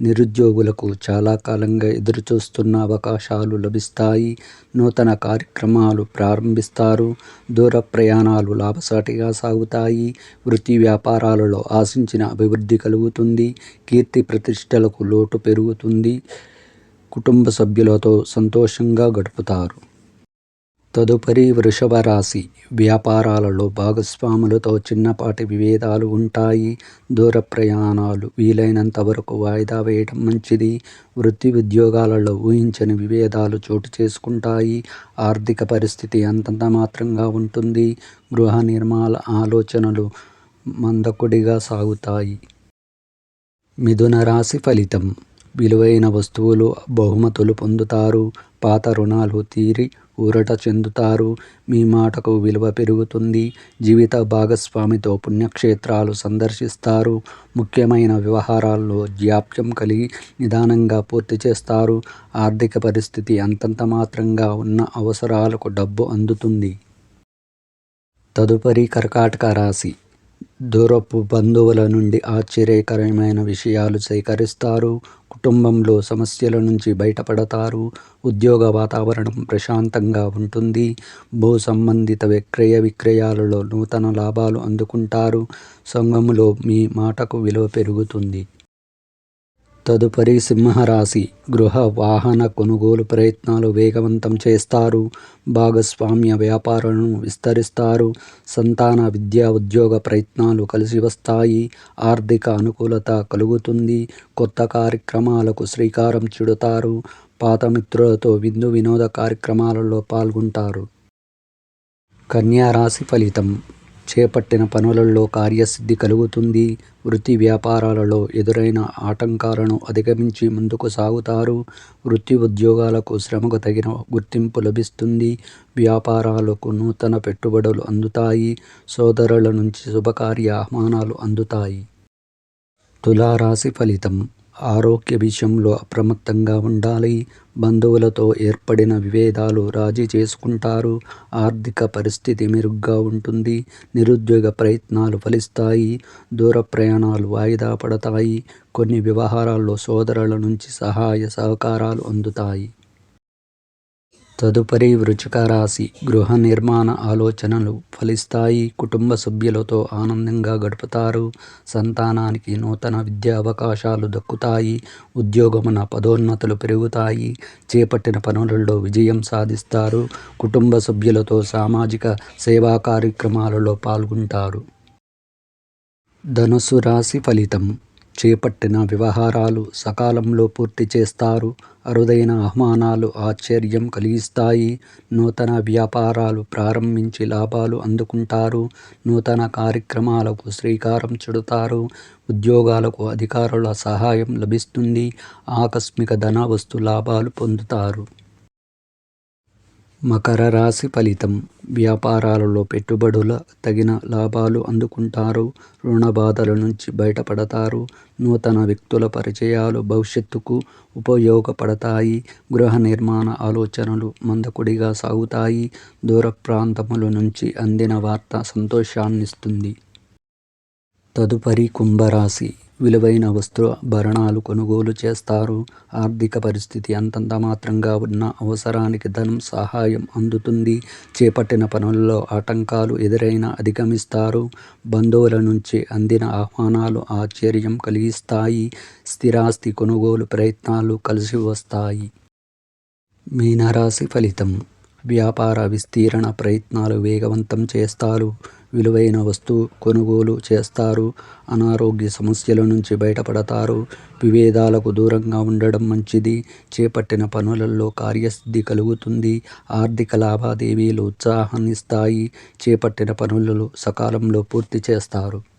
నిరుద్యోగులకు చాలా కాలంగా ఎదురుచూస్తున్న అవకాశాలు లభిస్తాయి. నూతన కార్యక్రమాలు ప్రారంభిస్తారు. దూర ప్రయాణాలు లాభసాటిగా సాగుతాయి. వృత్తి వ్యాపారాలలో ఆశించిన అభివృద్ధి కలుగుతుంది. కీర్తి ప్రతిష్టలకు లోటు పెరుగుతుంది. కుటుంబ సభ్యులతో సంతోషంగా గడుపుతారు. తదుపరి వృషభ రాశి వ్యాపారాలలో భాగస్వాములతో చిన్నపాటి విభేదాలు ఉంటాయి. దూర ప్రయాణాలు వీలైనంత వరకు వాయిదా వేయడం మంచిది. వృత్తి ఉద్యోగాలలో ఊహించని విభేదాలు చోటు చేసుకుంటాయి. ఆర్థిక పరిస్థితి అంతంత మాత్రంగా ఉంటుంది. గృహ నిర్మాణ ఆలోచనలు మందకుడిగా సాగుతాయి. మిథున రాశి ఫలితం. విలువైన వస్తువులు బహుమతులు పొందుతారు. పాత రుణాలు తీరి ఊరట చెందుతారు. మీ మాటకు విలువ పెరుగుతుంది. జీవిత భాగస్వామితో పుణ్యక్షేత్రాలు సందర్శిస్తారు. ముఖ్యమైన వ్యవహారాల్లో జాప్యం కలిగి నిదానంగా పూర్తి చేస్తారు. ఆర్థిక పరిస్థితి అంతంత మాత్రంగా ఉన్న అవసరాలకు డబ్బు అందుతుంది. తదుపరి కర్కాటక రాశి. దూరపు బంధువుల నుండి ఆశ్చర్యకరమైన విషయాలు సేకరిస్తారు. కుటుంబంలో సమస్యల నుంచి బయటపడతారు. ఉద్యోగ వాతావరణం ప్రశాంతంగా ఉంటుంది. భూ సంబంధిత విక్రయ విక్రయాలలో నూతన లాభాలు అందుకుంటారు. సంఘములో మీ మాటకు విలువ పెరుగుతుంది. తదుపరి సింహరాశి గృహ వాహన కొనుగోలు ప్రయత్నాలు వేగవంతం చేస్తారు. భాగస్వామ్య వ్యాపారాలను విస్తరిస్తారు. సంతాన విద్యా ఉద్యోగ ప్రయత్నాలు కలిసి వస్తాయి. ఆర్థిక అనుకూలత కలుగుతుంది. కొత్త కార్యక్రమాలకు శ్రీకారం చుడతారు. పాత మిత్రులతో విందు వినోద కార్యక్రమాలలో పాల్గొంటారు. కన్యా రాశి ఫలితం. చేపట్టిన పనులలో కార్యసిద్ధి కలుగుతుంది. వృత్తి వ్యాపారాలలో ఎదురైన ఆటంకాలను అధిగమించి ముందుకు సాగుతారు. వృత్తి ఉద్యోగాలకు శ్రమకు తగిన గుర్తింపు లభిస్తుంది. వ్యాపారాలకు నూతన పెట్టుబడులు అందుతాయి. సోదరుల నుంచి శుభకార్య ఆహ్వానాలు అందుతాయి. తులారాశి ఫలితం. ఆరోగ్య విషయంలో అప్రమత్తంగా ఉండాలి. బంధువులతో ఏర్పడిన విభేదాలు రాజీ చేసుకుంటారు. ఆర్థిక పరిస్థితి మెరుగ్గా ఉంటుంది. నిరుద్యోగ ప్రయత్నాలు ఫలిస్తాయి. దూర ప్రయాణాలు వాయిదా పడతాయి. కొన్ని వ్యవహారాల్లో సోదరుల నుంచి సహాయ సహకారాలు అందుతాయి. తదుపరి వృచ్చిక రాశి గృహ నిర్మాణ ఆలోచనలు ఫలిస్తాయి. కుటుంబ సభ్యులతో ఆనందంగా గడుపుతారు. సంతానానికి నూతన విద్యా అవకాశాలు దక్కుతాయి. ఉద్యోగమున పదోన్నతులు పెరుగుతాయి. చేపట్టిన పనులలో విజయం సాధిస్తారు. కుటుంబ సభ్యులతో సామాజిక సేవా కార్యక్రమాలలో పాల్గొంటారు. ధనుసు రాశి ఫలితం. చేపట్టిన వ్యవహారాలు సకాలంలో పూర్తి చేస్తారు. అరుదైన ఆహ్వానాలు ఆశ్చర్యం కలిగిస్తాయి. నూతన వ్యాపారాలు ప్రారంభించి లాభాలు అందుకుంటారు. నూతన కార్యక్రమాలకు శ్రీకారం చుడతారు. ఉద్యోగాలకు అధికారుల సహాయం లభిస్తుంది. ఆకస్మిక ధన వస్తు లాభాలు పొందుతారు. మకర రాశి ఫలితం. వ్యాపారాలలో పెట్టుబడుల తగిన లాభాలు అందుకుంటారు. రుణ బాధల నుంచి బయటపడతారు. నూతన వ్యక్తుల పరిచయాలు భవిష్యత్తుకు ఉపయోగపడతాయి. గృహ నిర్మాణ ఆలోచనలు మందకుడిగా సాగుతాయి. దూర ప్రాంతముల నుంచి అందిన వార్త సంతోషాన్నిస్తుంది. తదుపరి కుంభరాశి. విలువైన వస్త్రాభరణాలు కొనుగోలు చేస్తారు. ఆర్థిక పరిస్థితి అంతంత మాత్రంగా ఉన్న అవసరానికి ధనం సహాయం అందుతుంది. చేపట్టిన పనుల్లో ఆటంకాలు ఎదురైనా అధిగమిస్తారు. బంధువుల నుంచి అందిన ఆహ్వానాలు ఆశ్చర్యం కలిగిస్తాయి. స్థిరాస్తి కొనుగోలు ప్రయత్నాలు కలిసి వస్తాయి. మీనరాశి ఫలితం. వ్యాపార విస్తీరణ ప్రయత్నాలు వేగవంతం చేస్తారు. విలువైన వస్తువు కొనుగోలు చేస్తారు. అనారోగ్య సమస్యల నుంచి బయటపడతారు. విభేదాలకు దూరంగా ఉండడం మంచిది. చేపట్టిన పనులలో కార్యసిద్ధి కలుగుతుంది. ఆర్థిక లావాదేవీలు ఉత్సాహాన్నిస్తాయి. చేపట్టిన పనులలో సకాలంలో పూర్తి చేస్తారు.